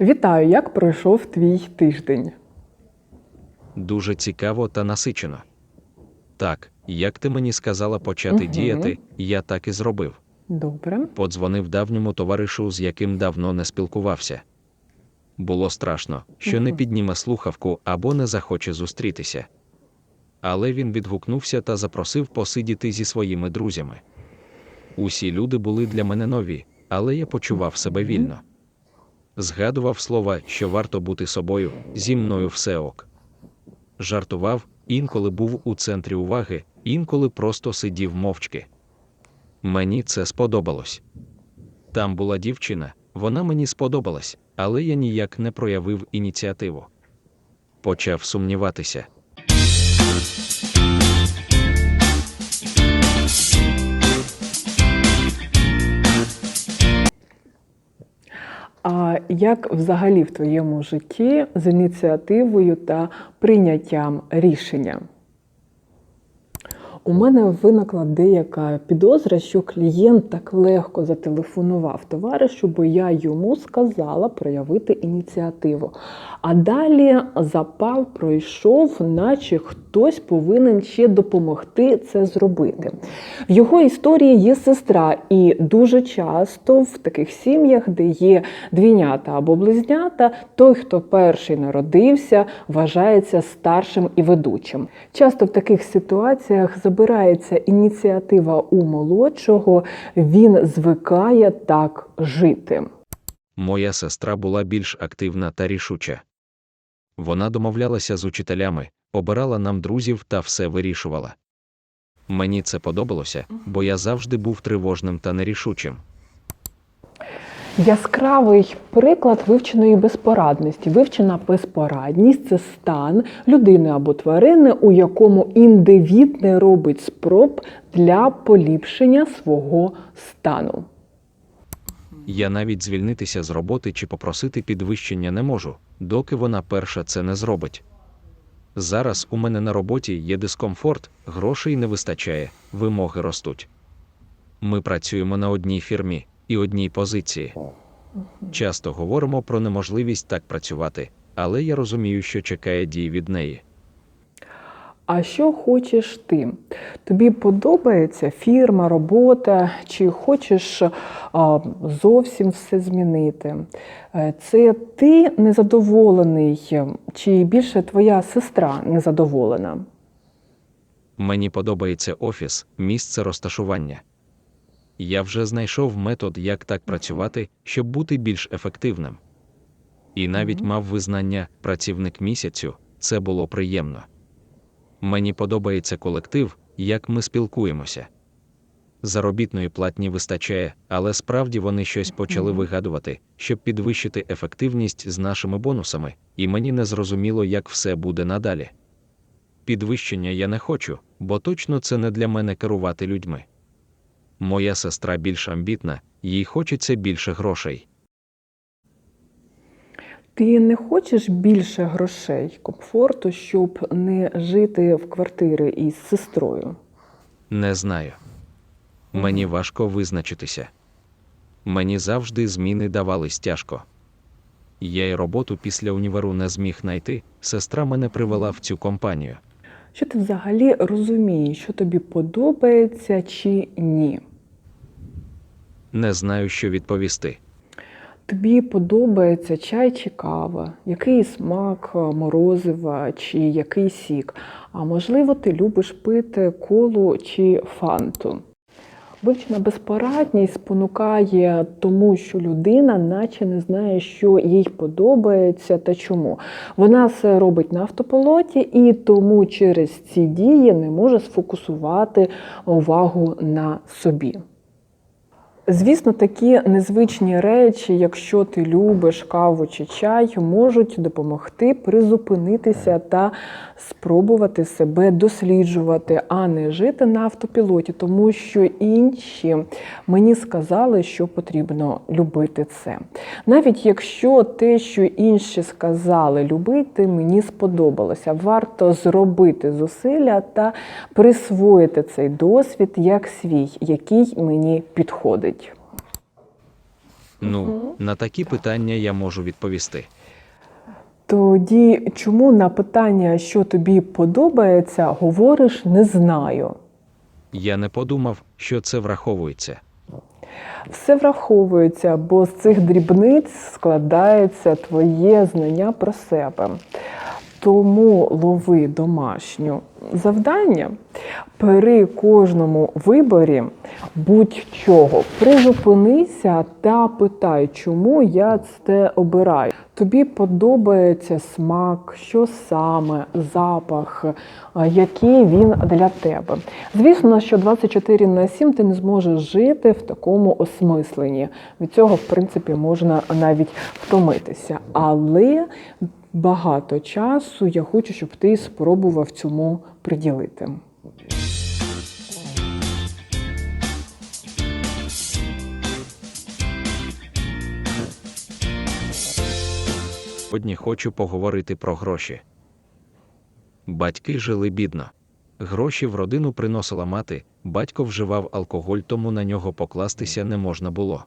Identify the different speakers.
Speaker 1: Вітаю, як пройшов твій тиждень?
Speaker 2: Дуже цікаво та насичено. Так, як ти мені сказала почати
Speaker 1: Мгм.
Speaker 2: діяти, я так і зробив.
Speaker 1: Добре.
Speaker 2: Подзвонив давньому товаришу, з яким давно не спілкувався. Було страшно, що не підніме слухавку або не захоче зустрітися. Але він відгукнувся та запросив посидіти зі своїми друзями. Усі люди були для мене нові, але я почував себе вільно. Згадував слова, що варто бути собою, зі мною все ок. Жартував, інколи був у центрі уваги, інколи просто сидів мовчки. Мені це сподобалось. Там була дівчина, вона мені сподобалась, але я ніяк не проявив ініціативу. Почав сумніватися.
Speaker 1: Як взагалі в твоєму житті з ініціативою та прийняттям рішення? У мене виникла деяка підозра, що клієнт так легко зателефонував товаришу, бо я йому сказала проявити ініціативу. А далі запал пройшов, наче хтось повинен ще допомогти це зробити. В його історії є сестра, і дуже часто в таких сім'ях, де є двійнята або близнята, той, хто перший народився, вважається старшим і ведучим. Часто в таких ситуаціях забирається ініціатива у молодшого, він звикає так жити.
Speaker 2: Моя сестра була більш активна та рішуча. Вона домовлялася з учителями, обирала нам друзів та все вирішувала. Мені це подобалося, бо я завжди був тривожним та нерішучим.
Speaker 1: Яскравий приклад вивченої безпорадності. Вивчена безпорадність це стан людини або тварини, у якому індивід не робить спроб для поліпшення свого стану.
Speaker 2: Я навіть звільнитися з роботи чи попросити підвищення не можу, доки вона перша це не зробить. Зараз у мене на роботі є дискомфорт, грошей не вистачає, вимоги ростуть. Ми працюємо на одній фірмі і одній позиції. Часто говоримо про неможливість так працювати, але я розумію, що чекає дій від неї.
Speaker 1: А що хочеш ти? Тобі подобається фірма, робота, чи хочеш а, зовсім все змінити? Е, Це ти незадоволений, чи більше твоя сестра незадоволена?
Speaker 2: Мені подобається офіс, місце розташування. Я вже знайшов метод, як так працювати, щоб бути більш ефективним. І навіть мав визнання працівник місяцю, це було приємно. Мені подобається колектив, як ми спілкуємося. Заробітної платні вистачає, але справді вони щось почали вигадувати, щоб підвищити ефективність з нашими бонусами, і мені не зрозуміло, як все буде надалі. Підвищення я не хочу, бо точно це не для мене керувати людьми. Моя сестра більш амбітна, їй хочеться більше грошей.
Speaker 1: Ти не хочеш більше грошей, комфорту, щоб не жити в квартирі із сестрою?
Speaker 2: Не знаю. Мені важко визначитися. Мені завжди зміни давались тяжко. Я й роботу після універу не зміг знайти, сестра мене привела в цю компанію.
Speaker 1: Що ти взагалі розумієш, що тобі подобається чи ні?
Speaker 2: Не знаю, що відповісти.
Speaker 1: Тобі подобається чай чи кава, який смак е, морозива чи який сік. А можливо, ти любиш пити колу чи фанту. Вивчена безпорадність спонукає тому, що людина наче не знає, що їй подобається та чому. Вона все робить на автополоті і тому через ці дії не може сфокусувати увагу на собі. Звісно, такі незвичні речі, якщо ти любиш каву чи чай, можуть допомогти призупинитися та спробувати себе досліджувати, а не жити на автопілоті, тому що інші мені сказали, що потрібно любити це. Навіть якщо те, що інші сказали любити, мені сподобалося, варто зробити зусилля та присвоїти цей досвід як свій, який мені підходить.
Speaker 2: Ну, на такі питання я можу відповісти.
Speaker 1: Тоді чому на питання, що тобі подобається, говориш не знаю?
Speaker 2: Я не подумав, що це враховується.
Speaker 1: Все враховується, бо з цих дрібниць складається твоє знання про себе. Тому лови домашню завдання при кожному виборі будь-чого призупинися та питай, чому я це обираю. Тобі подобається смак, що саме, запах, який він для тебе. Звісно, що 24 на 7 ти не зможеш жити в такому осмисленні. Від цього, в принципі, можна навіть втомитися. Але багато часу я хочу, щоб ти спробував цьому приділити.
Speaker 2: Сьогодні хочу поговорити про гроші. Батьки жили бідно. Гроші в родину приносила мати, батько вживав алкоголь, тому на нього покластися не можна було.